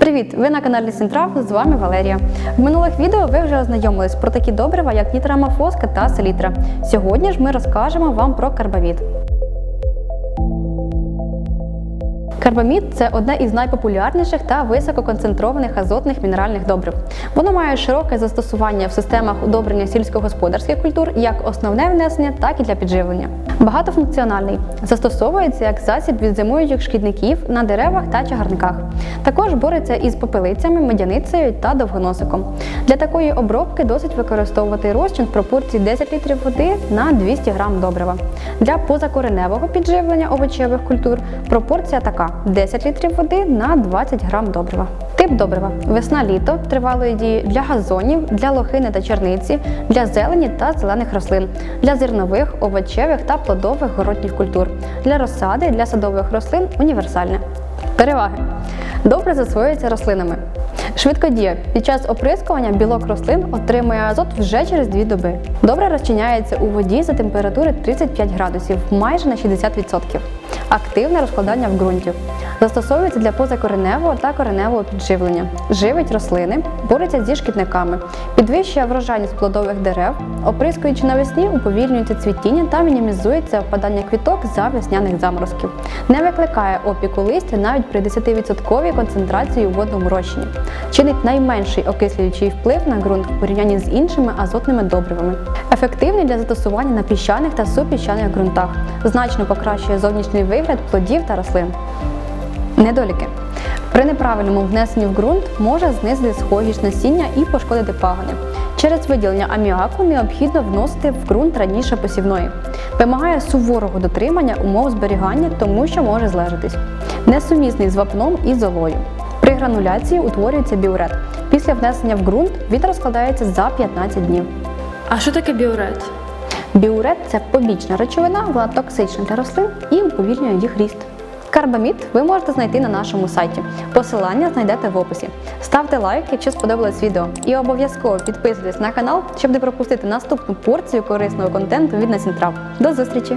Привіт! Ви на каналі Сінтрав, з вами Валерія. В минулих відео ви вже ознайомились про такі добрива, як нітрамофоска та селітра. Сьогодні ж ми розкажемо вам про карбамід. Карбамід це одне із найпопулярніших та висококонцентрованих азотних мінеральних добрив. Воно має широке застосування в системах удобрення сільськогосподарських культур як основне внесення, так і для підживлення. Багатофункціональний застосовується як засіб від зимуючих шкідників на деревах та чагарниках. Також бореться із попелицями, медяницею та довгоносиком. Для такої обробки досить використовувати розчин в пропорції 10 літрів води на 200 грам добрива. Для позакореневого підживлення овочевих культур пропорція така: 10 літрів води на 20 грам добрива. Добрива весна-літо тривалої дії для газонів, для лохини та черниці, для зелені та зелених рослин, для зернових, овочевих та плодових городніх культур, для розсади, для садових рослин універсальне. Переваги. Добре засвоюється рослинами. Швидко діє. Під час оприскування білок рослин отримує азот вже через 2 доби. Добре розчиняється у воді за температури 35 градусів майже на 60%. Активне розкладання в ґрунті. Застосовується для позакореневого та кореневого підживлення. Живить рослини, бореться зі шкідниками, підвищує врожайність плодових дерев, оприскуючи навесні, уповільнюється цвітіння та мінімізується впадання квіток за весняних заморозків. Не викликає опіку листя навіть при 10% концентрації у водному розчині. Чинить найменший окислюючий вплив на ґрунт в порівнянні з іншими азотними добривами. Ефективний для застосування на піщаних та супіщаних ґрунтах. Значно покращує зовнішній вигляд плодів та рослин. Недоліки. При неправильному внесенні в ґрунт може знизити схожість насіння і пошкодити пагони. Через виділення аміаку необхідно вносити в ґрунт раніше посівної. Вимагає суворого дотримання умов зберігання, тому що може злежатись. Несумісний з вапном і золою. При грануляції утворюється біурет. Після внесення в ґрунт він розкладається за 15 днів. А що таке біорет? Біурет це побічна речовина, вона токсична для рослин і уповільнює їх ріст. Карбамід ви можете знайти на нашому сайті. Посилання знайдете в описі. Ставте лайк, якщо сподобалось відео, і обов'язково підписуйтесь на канал, щоб не пропустити наступну порцію корисного контенту від Насінтрав. До зустрічі!